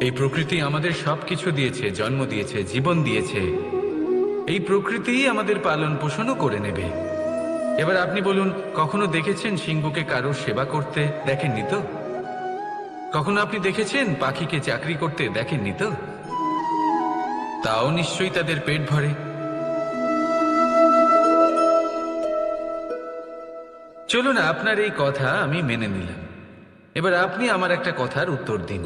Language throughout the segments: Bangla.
এই প্রকৃতি আমাদের সবকিছু দিয়েছে, জন্ম দিয়েছে, জীবন দিয়েছে। এই প্রকৃতিই আমাদের পালন পোষণও করে নেবে। এবার আপনি বলুন, কখনো দেখেছেন সিংহকে কারোর সেবা করতে দেখেননি তো? কখনো আপনি দেখেছেন পাখিকে চাকরি করতে দেখেননি তো? তাও নিশ্চয়ই তাদের পেট ভরে। চলুন, আপনার এই কথা আমি মেনে নিলাম। এবার আপনি আমার একটা কথার উত্তর দিন।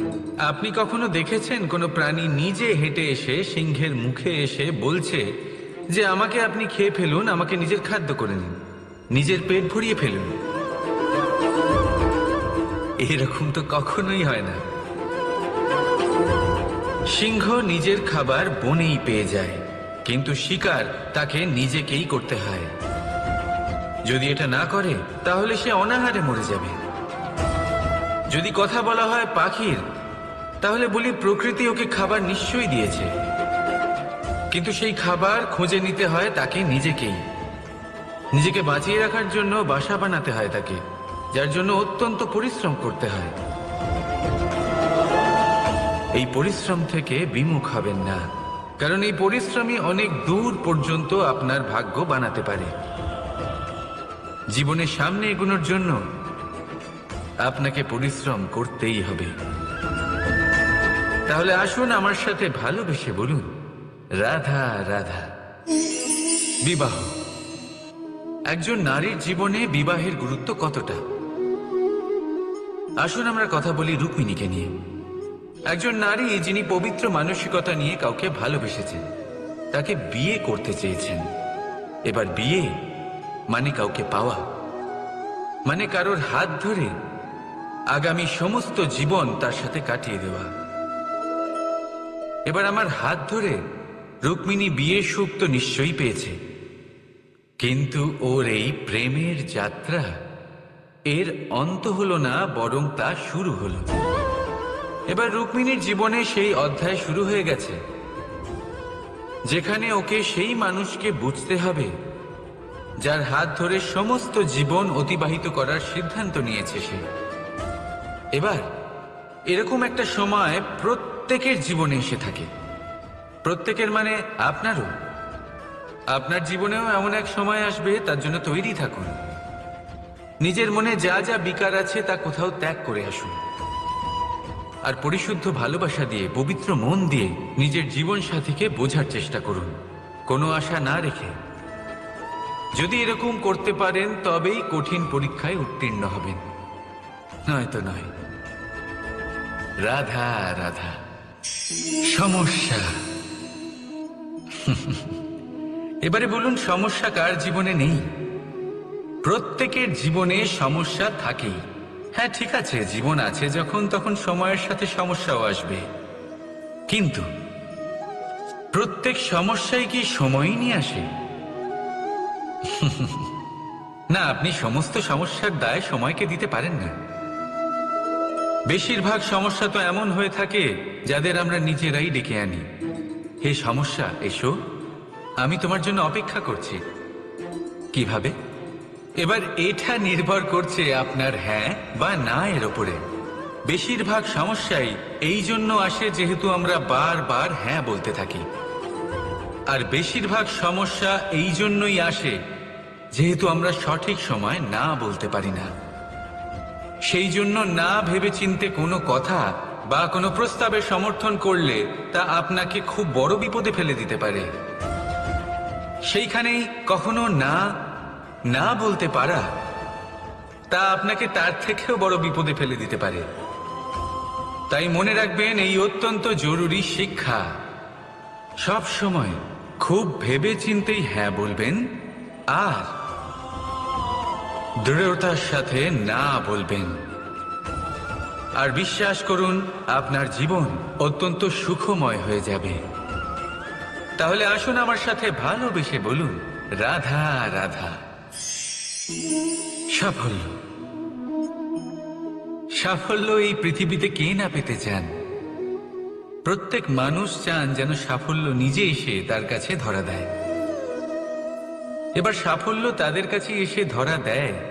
আপনি কখনো দেখেছেন কোনো প্রাণী নিজে হেঁটে এসে সিংহের মুখে এসে বলছে যে, আমাকে আপনি খেয়ে ফেলুন, আমাকে নিজের খাদ্য করে নিন, নিজের পেট ভরিয়ে ফেলুন এরকম তো কখনোই হয় না। সিংহ নিজের খাবার বনেই পেয়ে যায়, কিন্তু শিকার তাকে নিজেকেই করতে হয়। যদি এটা না করে, তাহলে সে অনাহারে মরে যাবে। যদি কথা বলা হয় পাখির, তাহলে বলি প্রকৃতি ওকে খাবার নিশ্চয়ই দিয়েছে। কিন্তু সেই খাবার খুঁজে নিতে হয় তাকে নিজেকেই। নিজেকে বাঁচিয়ে রাখার জন্য বাসা বানাতে হয় তাকে, যার জন্য অত্যন্ত পরিশ্রম করতে হয়। এই পরিশ্রম থেকে বিমুখ হবেন না, কারণ এই পরিশ্রমই অনেক দূর পর্যন্ত আপনার ভাগ্য বানাতে পারে। জীবনের সামনে এগোনোর জন্য আপনাকে পরিশ্রম করতেই হবে। তাহলে আসুন আমার সাথে ভালোবেসে বলুন, রাধা রাধা, বিবাহ। একজন নারীর জীবনে বিবাহের গুরুত্ব কতটা? আসুন আমরা কথা বলি রুক্মিণীকে নিয়ে। একজন নারী যিনি পবিত্র মানসিকতা নিয়ে কাউকে ভালোবেসেছেন, তাকে বিয়ে করতে চেয়েছেন। এবার বিয়ে মানে কাউকে পাওয়া মানে কারোর হাত ধরে আগামী সমস্ত জীবন তার সাথে কাটিয়ে দেওয়া। এবার আমার হাত ধরে রুক্মিণী বিয়ের সুখ তো নিশ্চয়ই পেয়েছে। কিন্তু ওর এই প্রেমের যাত্রা, এর অন্ত হলো না, বরং তা শুরু হলো। এবার রুক্মিণীর জীবনে সেই অধ্যায় শুরু হয়ে গেছে। যেখানে ওকে সেই মানুষকে বুঝতে হবে, যার হাত ধরে সমস্ত জীবন অতিবাহিত করার সিদ্ধান্ত নিয়েছে সে। এবার, এরকম একটা সময় প্রত্যেকের জীবনে এসে থাকে। প্রত্যেকের মানে আপনারও। আপনার জীবনেও এমন এক সময় আসবে, তার জন্য তৈরি থাকুন। নিজের মনে যা যা বিকার আছে, তা কোথাও ত্যাগ করে আসুন। আর পরিশুদ্ধ ভালোবাসা দিয়ে, পবিত্র মন দিয়ে নিজের জীবন সাথীকে বোঝার চেষ্টা করুন। কোনো আশা না রেখে। যদি এরকম করতে পারেন, তবেই কঠিন পরীক্ষায় উত্তীর্ণ হবেন। নয়তো নয়। রাধা রাধা। সমস্যা। এবারে বলুন, সমস্যা কার জীবনে নেই? প্রত্যেকের জীবনে সমস্যা থাকেই। হ্যাঁ ঠিক আছে, জীবন আছে যখন, তখন সময়ের সাথে সমস্যাও আসবে। কিন্তু প্রত্যেক সমস্যাই কি সময়ই নিয়ে আসে? না, আপনি সমস্ত সমস্যার দায় সময়কে দিতে পারেন না। বেশিরভাগ সমস্যা তো এমন হয়ে থাকে যাদের আমরা নিজেরাই ডেকে আনি। হে সমস্যা, এসো। আমি তোমার জন্য অপেক্ষা করছি। কীভাবে? এবার এটা নির্ভর করছে আপনার হ্যাঁ বা না এর ওপরে। বেশিরভাগ সমস্যাই এই জন্য আসে যেহেতু আমরা বারবার হ্যাঁ বলতে থাকি। আর বেশিরভাগ সমস্যা এই জন্যই আসে যেহেতু আমরা সঠিক সময় না বলতে পারি না। সেই জন্য না ভেবে চিনতে কোনো কথা বা কোনো প্রস্তাবের সমর্থন করলে তা আপনাকে খুব বড় বিপদে ফেলে দিতে পারে। সেইখানেই কখনো না না বলতে পারা, তা আপনাকে তার থেকেও বড় বিপদে ফেলে দিতে পারে। তাই মনে রাখবেন, এই অত্যন্ত জরুরি শিক্ষা। সব সময় খুব ভেবে চিন্তেই হ্যাঁ বলবেন, আর দৃঢ়তার সাথে না বলবেন। আর বিশ্বাস করুন, আপনার জীবন অত্যন্ত সুখময় হয়ে যাবে। তাহলে আসুন আমার সাথে ভালোবেসে বলুন, রাধা রাধা। সাফল্য। সাফল্য এই পৃথিবীতে কে না পেতে চান? প্রত্যেক মানুষ চান যেন সাফল্য নিজে এসে তার কাছে ধরা দেয়। এবার সাফল্য তাদের কাছে এসে ধরা দেয়।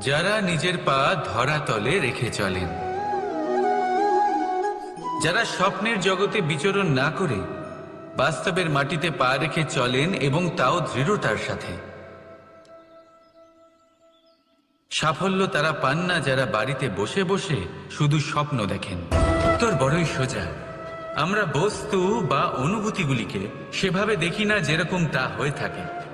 যারা নিজের পা ধরা তলে রেখে চলেন। যারা স্বপ্নের জগতে বিচরণ না করে, বাস্তবের মাটিতে পা রেখে চলেন এবং তাও দৃঢ়তার সাথে। সাফল্য তারা পান না যারা বাড়িতে বসে বসে শুধু স্বপ্ন দেখেন। তোর বড়ই সোজা। আমরা বস্তু বা অনুভূতিগুলিকে সেভাবে দেখি না যেরকম তা হয়ে থাকে।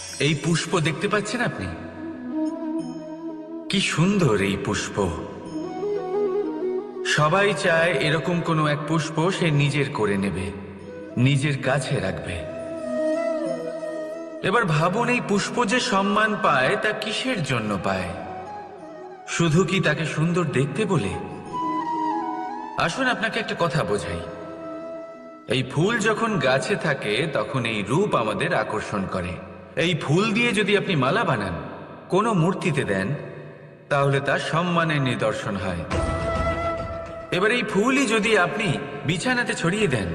এই পুষ্প দেখতে পাচ্ছেন আপনি? কি সুন্দর এই পুষ্প। সবাই চায় এরকম কোনো এক পুষ্প সে নিজের করে নেবে, নিজের কাছে রাখবে। এবার ভাবুন এই পুষ্প যে সম্মান পায় তা কিসের জন্য পায়? শুধু কি তাকে সুন্দর দেখতে বলে? আসুন আপনাকে একটা কথা বোঝাই। এই ফুল যখন গাছে থাকে, তখন এই রূপ আমাদের আকর্ষণ করে। এই ফুল দিয়ে যদি আপনি মালা বানান, কোনো মূর্তিতে দেন, তাহলে তা সম্মানের নিদর্শন হয়। এবার এই ফুলই যদি আপনি বিছানাতে ছড়িয়ে দেন,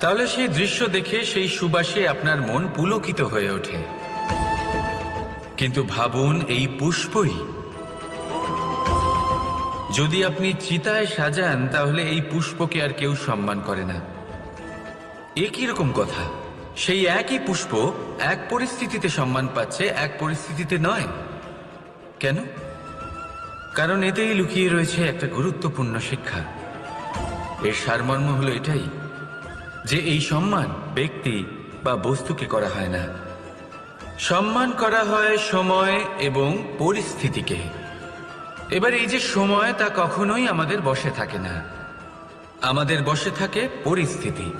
তাহলে সেই দৃশ্য দেখে সেই সুবাসে আপনার মন পুলকিত হয়ে ওঠে। কিন্তু ভাবুন, এই পুষ্পই যদি আপনি চিতায় সাজান, তাহলে এই পুষ্পকে আর কেউ সম্মান করে না। একই রকম কথা? সেই একই পুষ্প এক পরিস্থিতিতে সম্মান পাচ্ছে, এক পরিস্থিতিতে নয়। কেন? কারণ এতেই লুকিয়ে রয়েছে একটা গুরুত্বপূর্ণ শিক্ষা। এর সারমর্ম হলো এটাই, যে এই সম্মান ব্যক্তি বা বস্তুকে করা হয় না। সম্মান করা হয় সময় এবং পরিস্থিতিকে। এবার এই যে সময় তা কখনোই আমাদের বসে থাকে না। আমাদের বসে থাকে পরিস্থিতি।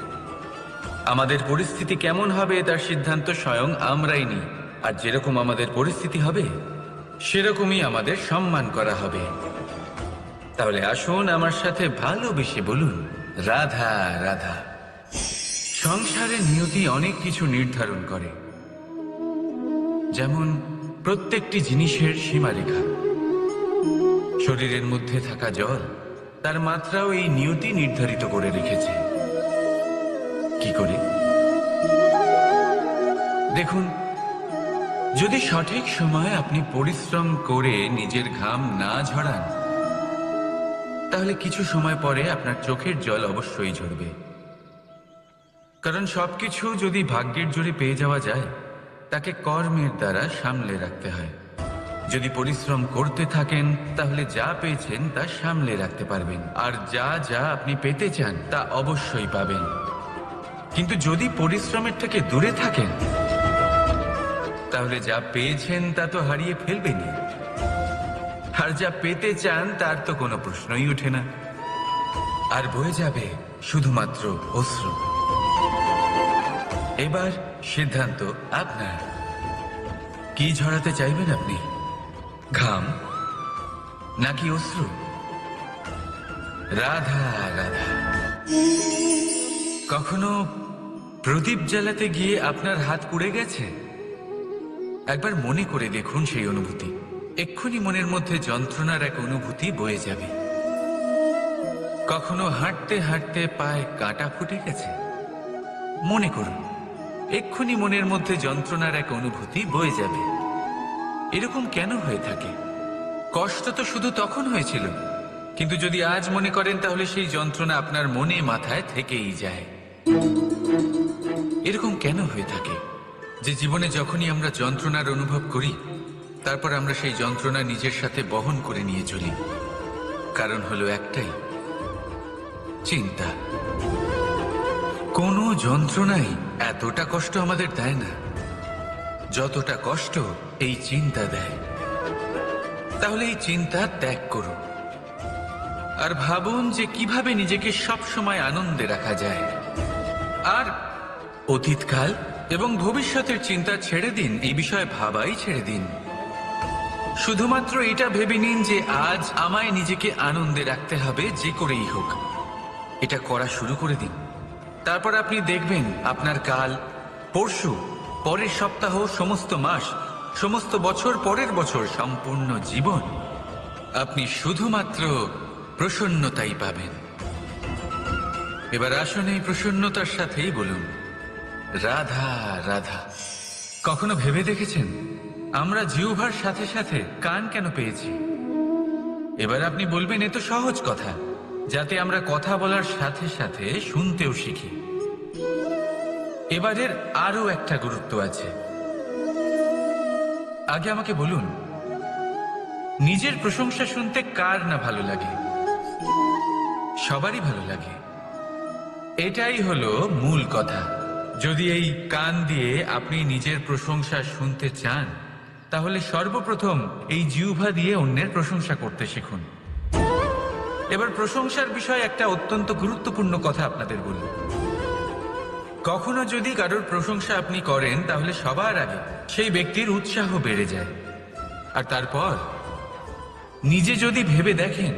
আমাদের পরিস্থিতি কেমন হবে তার সিদ্ধান্ত স্বয়ং আমরাই নিই। আর যেরকম আমাদের পরিস্থিতি হবে, সেরকমই আমাদের সম্মান করা হবে। তাহলে আসুন আমার সাথে ভালোবেসে বলুন, রাধা রাধা। সংসারে নিয়তি অনেক কিছু নির্ধারণ করে। যেমন প্রত্যেকটি জিনিসের সীমারেখা। শরীরের মধ্যে থাকা জল, তার মাত্রাও এই নিয়তি নির্ধারিত করে রেখেছে। দেখুন, যদি সঠিক সময়ে আপনি পরিশ্রম করে নিজের ঘাম না ঝরান, তাহলে কিছু সময় পরে আপনার চোখের জল অবশ্যই ঝরবে। কারণ সবকিছু যদি ভাগ্যের জোরে পেয়ে যাওয়া যায়, তাকে কর্মের দ্বারা সামলে রাখতে হয়। যদি পরিশ্রম করতে থাকেন, তাহলে যা পেয়েছেন তা সামলে রাখতে পারবেন। আর যা যা আপনি পেতে চান, তা অবশ্যই পাবেন। কিন্তু যদি পরিশ্রমের থেকে দূরে থাকেন তাহলে যা পেয়েছেন তা তো হারিয়ে ফেলবেনি। আর যা পেতে চান, তার তো কোনো প্রশ্নই ওঠে না। আর বয়ে যাবে শুধুমাত্র অশ্রু। এবার সিদ্ধান্ত আপনার। কি ঝরাতে চাইবেন আপনি? ঘাম নাকি অশ্রু? রাধা রাধা। কখনো প্রদীপ জ্বালাতে গিয়ে আপনার হাত পুড়ে গেছে? একবার মনে করে দেখুন সেই অনুভূতি। এক্ষুনি মনের মধ্যে যন্ত্রণার এক অনুভূতি বয়ে যাবে। কখনো হাঁটতে হাঁটতে পায়ে কাঁটা ফুটে গেছে। মনে করুন, এক্ষুনি মনের মধ্যে যন্ত্রণার এক অনুভূতি বয়ে যাবে। এরকম কেন হয়ে থাকে? কষ্ট তো শুধু তখন হয়েছিল। কিন্তু যদি আজ মনে করেন, তাহলে সেই যন্ত্রণা আপনার মনে মাথায় থেকেই যায়। এরকম কেন হয়ে থাকে? যে জীবনে যখনই আমরা যন্ত্রণার অনুভব করি, তারপর আমরা সেই যন্ত্রণা নিজের সাথে বহন করে নিয়ে চলি। কারণ হলো একটাই, চিন্তা। কোনো যন্ত্রণাই এতটা কষ্ট আমাদের দেয় না, যতটা কষ্ট এই চিন্তা দেয়। তাহলে এই চিন্তা ত্যাগ করুন। আর ভাবুন যে কীভাবে নিজেকে সব সময় আনন্দে রাখা যায়। আর অতীতকাল এবং ভবিষ্যতের চিন্তা ছেড়ে দিন, এই বিষয়ে ভাবাই ছেড়ে দিন। শুধুমাত্র এটা ভেবে নিন যে আজ আমায় নিজেকে আনন্দে রাখতে হবে যে করেই হোক। এটা করা শুরু করে দিন। তারপর আপনি দেখবেন আপনার কাল, পরশু, পরের সপ্তাহ, সমস্ত মাস, সমস্ত বছর, পরের বছর সম্পূর্ণ জীবন আপনি শুধুমাত্র প্রসন্নতাই পাবেন। এবার আসুন এই প্রসন্নতার সাথেই বলুন রাধা রাধা। কখনো ভেবে দেখেছেন? আমরা জিউভার সাথে সাথে কান কেন পেয়েছি? এবার আপনি বলবেন, এ তো সহজ কথা, যাতে আমরা কথা বলার সাথে সাথে শুনতেও শিখি। এবারের আরও একটা গুরুত্ব আছে। আগে আমাকে বলুন, নিজের প্রশংসা শুনতে কার না ভালো লাগে? সবারই ভালো লাগে। এটাই হলো মূল কথা। যদি এই কান দিয়ে আপনি নিজের প্রশংসা শুনতে চান, তাহলে সর্বপ্রথম এই জিউভা দিয়ে অন্যের প্রশংসা করতে শিখুন। এবার প্রশংসার বিষয়ে একটা অত্যন্ত গুরুত্বপূর্ণ কথা আপনাদের বলি। কখনো যদি কারোর প্রশংসা আপনি করেন, তাহলে সবার আগে সেই ব্যক্তির উৎসাহ বেড়ে যায়। আর তারপর নিজে যদি ভেবে দেখেন,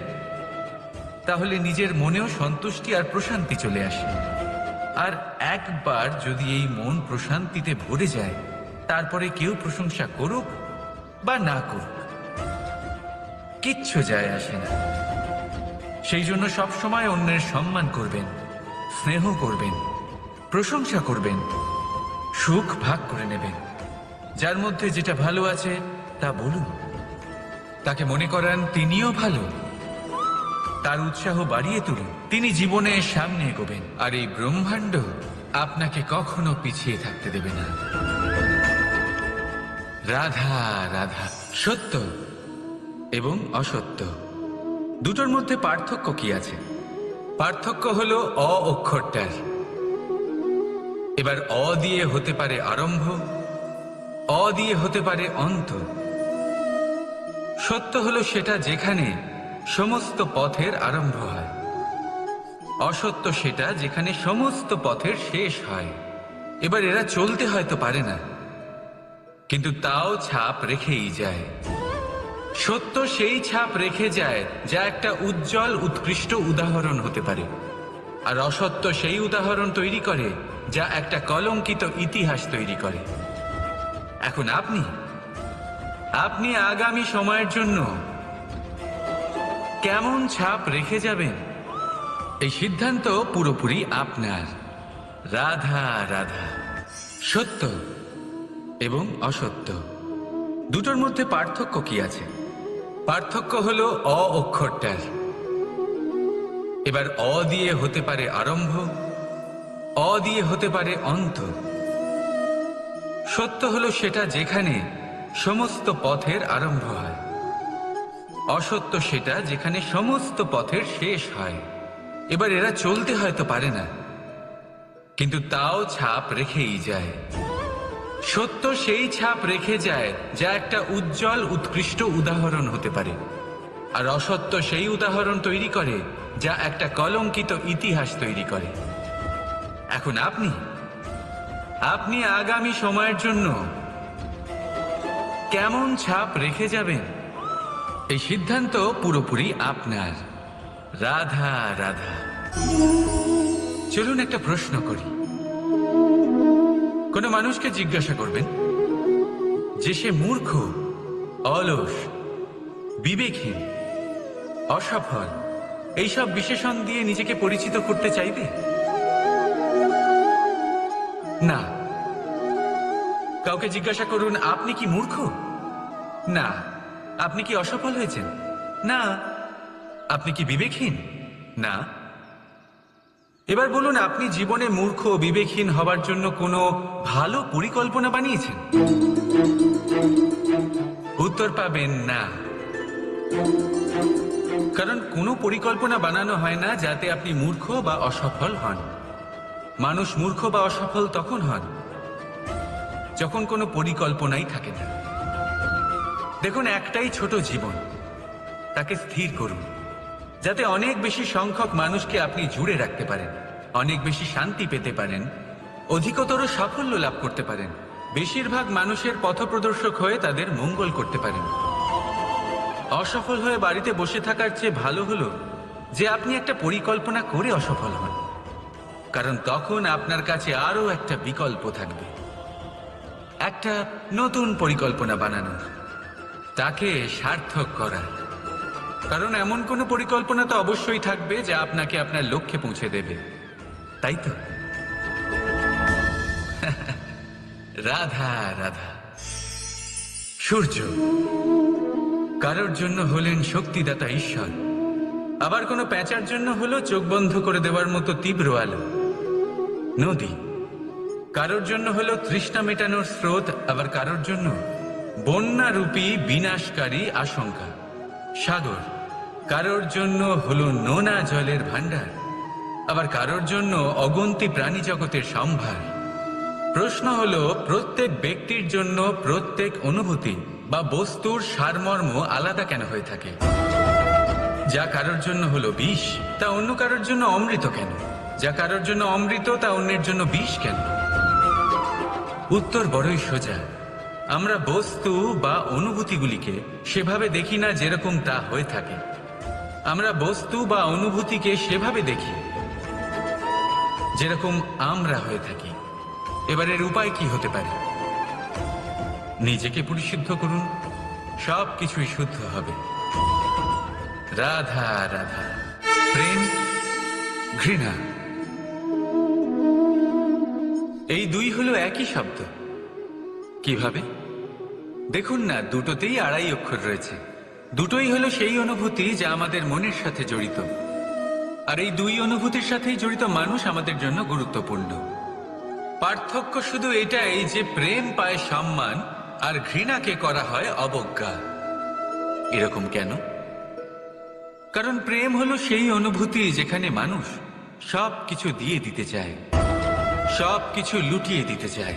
তাহলে নিজের মনেও সন্তুষ্টি আর প্রশান্তি চলে আসে। আর একবার যদি এই মন প্রশান্তিতে ভরে যায়, তারপরে কেউ প্রশংসা করুক বা না করুক, কিচ্ছু যায় আসে না। সেই জন্য সব সময় অন্যের সম্মান করবেন, স্নেহ করবেন, প্রশংসা করবেন, সুখ ভাগ করে নেবেন। যার মধ্যে যেটা ভালো আছে, তা বলুন। তাকে মনে করান তিনিও ভালো। তার উৎসাহ বাড়িয়ে তুলুন। তিনি জীবনে সামনে এগোবেন। আর এই ব্রহ্মাণ্ড আপনাকে কখনো পিছিয়ে থাকতে দেবে না। রাধা রাধা, সত্য এবং অসত্য। দুটোর মধ্যে পার্থক্য কি আছে? পার্থক্য হলো অ অক্ষরটার এবার অ দিয়ে হতে পারে আরম্ভ, অ দিয়ে হতে পারে অন্ত। সত্য হলো সেটা যেখানে সমস্ত পথের আরম্ভ হয়। অসত্য সেটা যেখানে সমস্ত পথের শেষ হয়। এবার এরা চলতে হয়তো পারে না। কিন্তু তাও ছাপ রেখেই যায়। সত্য সেই ছাপ রেখে যায় যা একটা উজ্জ্বল, উৎকৃষ্ট উদাহরণ হতে পারে। আর অসত্য সেই উদাহরণ তৈরি করে যা একটা কলঙ্কিত ইতিহাস তৈরি করে। এখন আপনি আপনি আগামী সময়ের জন্য কেমন ছাপ রেখে যাবেন? এই সিদ্ধান্ত পুরোপুরি আপনার। রাধা রাধা, সত্য এবং অসত্য। দুটোর মধ্যে পার্থক্য কি আছে? পার্থক্য হল অ অক্ষরটার এবার অ দিয়ে হতে পারে আরম্ভ, অ দিয়ে হতে পারে অন্ত। সত্য হলো সেটা যেখানে সমস্ত পথের আরম্ভ হয়। অসত্য সেটা যেখানে সমস্ত পথের শেষ হয়। এবার এরা চলতে হয়তো পারে না। কিন্তু তাও ছাপ রেখেই যায়। সত্য সেই ছাপ রেখে যায় যা একটা উজ্জ্বল, উৎকৃষ্ট উদাহরণ হতে পারে। আর অসত্য সেই উদাহরণ তৈরি করে যা একটা কলঙ্কিত ইতিহাস তৈরি করে। এখন আপনি? আপনি আগামী সময়ের জন্য কেমন ছাপ রেখে যাবেন? এই সিদ্ধান্ত পুরোপুরি আপনার। রাধা রাধা। চলুন একটা প্রশ্ন করি। কোনো মানুষকে জিজ্ঞাসা করবেন, যে সে মূর্খ, অলস, বিবেকহীন, অসফল, এইসব বিশেষণ দিয়ে নিজেকে পরিচিত করতে চাইবে? না। কাউকে জিজ্ঞাসা করুন, আপনি কি মূর্খ? না। আপনি কি অসফল হয়েছেন? না। আপনি কি বিবেকহীন? না। এবার বলুন, আপনি জীবনে মূর্খ, বিবেকহীন হবার জন্য কোনো ভালো পরিকল্পনা বানিয়েছেন? উত্তর পাবেন, না। কারণ কোনো পরিকল্পনা বানানো হয় না যাতে আপনি মূর্খ বা অসফল হন। মানুষ মূর্খ বা অসফল তখন হন, যখন কোনো পরিকল্পনাই থাকে না। দেখুন, একটাই ছোট জীবন। তাকে স্থির করুন, যাতে অনেক বেশি সংখ্যক মানুষকে আপনি জুড়ে রাখতে পারেন, অনেক বেশি শান্তি পেতে পারেন, অধিকতর সাফল্য লাভ করতে পারেন। বেশিরভাগ মানুষের পথপ্রদর্শক হয়ে তাদের মঙ্গল করতে পারেন। অসফল হয়ে বাড়িতে বসে থাকার চেয়ে ভালো হলো যে আপনি একটা পরিকল্পনা করে অসফল হন। কারণ তখন আপনার কাছে আরও একটা বিকল্প থাকবে। একটা নতুন পরিকল্পনা বানানোর। তাকে সার্থক করার কারণ এমন কোনো পরিকল্পনা তো অবশ্যই থাকবে যা আপনাকে আপনার লক্ষ্যে পৌঁছে দেবে। তাই তো? রাধা রাধা। সূর্য, কারোর জন্য হলেন শক্তিদাতা ঈশ্বর। আবার কোনো প্যাঁচার জন্য হলো চোখ বন্ধ করে দেওয়ার মতো তীব্র আলো। নদী, কারোর জন্য হলো তৃষ্ণা মেটানোর স্রোত, আবার কারোর জন্য? বন্যারূপী বিনাশকারী আশঙ্কা। সাগর, কারোর জন্য হলো নোনা জলের ভাণ্ডার, আবার কারোর জন্য অগন্তি প্রাণী জগতের সম্ভার। প্রশ্ন হলো, প্রত্যেক ব্যক্তির জন্য প্রত্যেক অনুভূতি বা বস্তুর সারমর্ম আলাদা কেন হয়ে থাকে? যা কারোর জন্য হলো বিষ, তা অন্য কারোর জন্য অমৃত কেন? যা কারোর জন্য অমৃত, তা অন্যের জন্য বিষ কেন? উত্তর বড়ই সোজা। আমরা বস্তু বা অনুভূতিগুলিকে সেভাবে দেখি না যেরকম তা হয়ে থাকে। আমরা বস্তু বা অনুভূতিকে সেভাবে দেখি যেরকম আমরা হয়ে থাকি। এবার উপায় কি হতে পারে? নিজেকে পরিশুদ্ধ করুন সব কিছুই শুদ্ধ হবে। রাধা রাধা। প্রেম, ঘৃণা। এই দুই হলো একই শব্দ। কীভাবে? দেখুন না, দুটোতেই আড়াই অক্ষর রয়েছে। দুটোই হলো সেই অনুভূতি যা আমাদের মনের সাথে জড়িত। আর এই দুই অনুভূতির সাথেই জড়িত মানুষ আমাদের জন্য গুরুত্বপূর্ণ। পার্থক্য শুধু এটাই যে প্রেম পায় সম্মান, আর ঘৃণাকে করা হয় অবজ্ঞা। এরকম কেন? কারণ প্রেম হলো সেই অনুভূতি যেখানে মানুষ সব কিছু দিয়ে দিতে চায় সব কিছু লুটিয়ে দিতে চায়।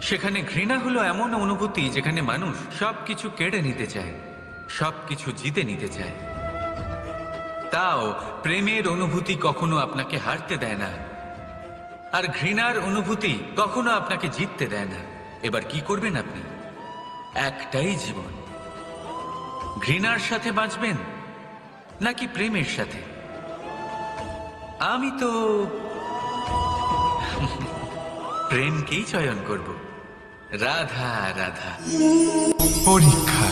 সেখানে ঘৃণা হলো এমন অনুভূতি যেখানে মানুষ সব কিছু কেড়ে নিতে চায় সব কিছু জিতে নিতে চায়। তাও প্রেমের অনুভূতি কখনো আপনাকে হারতে দেয় না, আর ঘৃণার অনুভূতি কখনো আপনাকে জিততে দেয় না। এবার কি করবেন আপনি? একটাই জীবন। ঘৃণার সাথে বাঁচবেন নাকি প্রেমের সাথে? আমি তো প্রেমকেই চয়ন করব। রাধা রাধা। পরীক্ষা।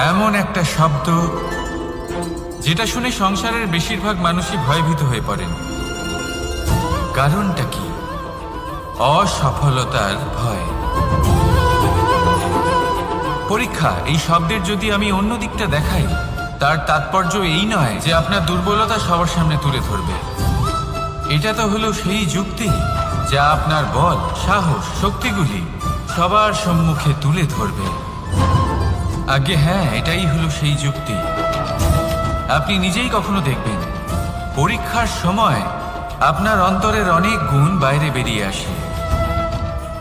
এমন একটা শব্দ যেটা শুনে সংসারের বেশিরভাগ মানুষই ভয়ভীত হয়ে পড়েন। কারণটা কি? অসফলতার ভয়। পরীক্ষা, এই শব্দের যদি আমি অন্য দিকটা দেখাই, তার তাৎপর্য এই নয় যে আপনার দুর্বলতা সবার সামনে তুলে ধরবে। এটা তো হলো সেই যুক্তি। যা আপনার বল, সাহস, শক্তিগুলি সবার সম্মুখে তুলে ধরবে। আগে হ্যাঁ এটাই হলো সেই যুক্তি। আপনি নিজেই কখনো দেখবেন, পরীক্ষার সময় আপনার অন্তরের অনেক গুণ বাইরে বেরিয়ে আসে।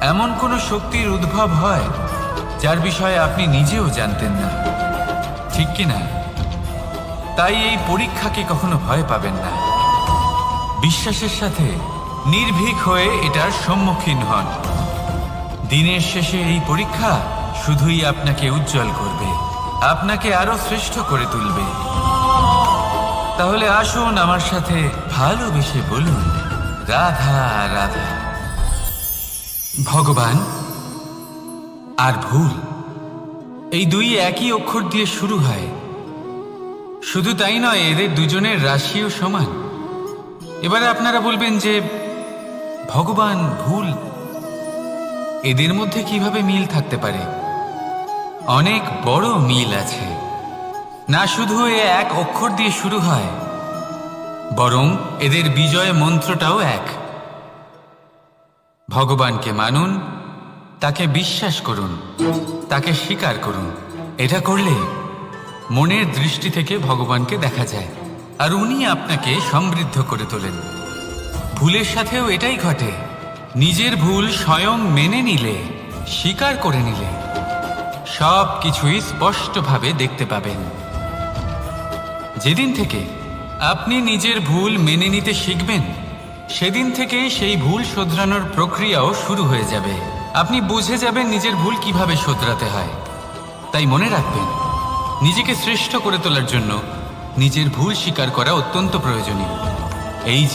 এমন কোনো শক্তির উদ্ভব হয়, যার বিষয়ে আপনি নিজেও জানতেন না। ঠিক কি না? তাই এই পরীক্ষাকে কখনো ভয় পাবেন না। বিশ্বাসের সাথে নির্ভীক হয়ে এটার সম্মুখীন হন। দিনের শেষে এই পরীক্ষা শুধুই আপনাকে উজ্জ্বল করবে, আপনাকে আরও শ্রেষ্ঠ করে তুলবে। তাহলে আসুন আমার সাথে ভালোবেসে বলুন, রাধা রাধা। ভগবান, আর ভুল। এই দুই একই অক্ষর দিয়ে শুরু হয়। শুধু তাই নয়, এদের দুজনের রাশিও সমান। এবারে আপনারা বলবেন যে ভগবান ভুল। এদের মধ্যে কীভাবে মিল থাকতে পারে? অনেক বড় মিল আছে। না শুধু এ এক অক্ষর দিয়ে শুরু হয়, বরং এদের বিজয় মন্ত্রটাও এক। ভগবানকে মানুন, তাকে বিশ্বাস করুন, তাকে স্বীকার করুন। এটা করলে মনের দৃষ্টি থেকে ভগবানকে দেখা যায়, আর উনি আপনাকে সমৃদ্ধ করে তোলেন। ভুলের সাথেও এটাই ঘটে। নিজের ভুল স্বয়ং মেনে নিলে, স্বীকার করে নিলে সব কিছুই স্পষ্টভাবে দেখতে পাবেন। যেদিন থেকে আপনি নিজের ভুল মেনে নিতে শিখবেন, সেদিন থেকে সেই ভুল শোধরানোর প্রক্রিয়াও শুরু হয়ে যাবে। আপনি বুঝে যাবেন নিজের ভুল কীভাবে শোধরাতে হয়। তাই মনে রাখবেন, নিজেকে শ্রেষ্ঠ করে তোলার জন্য নিজের ভুল স্বীকার করা অত্যন্ত প্রয়োজনীয়। এই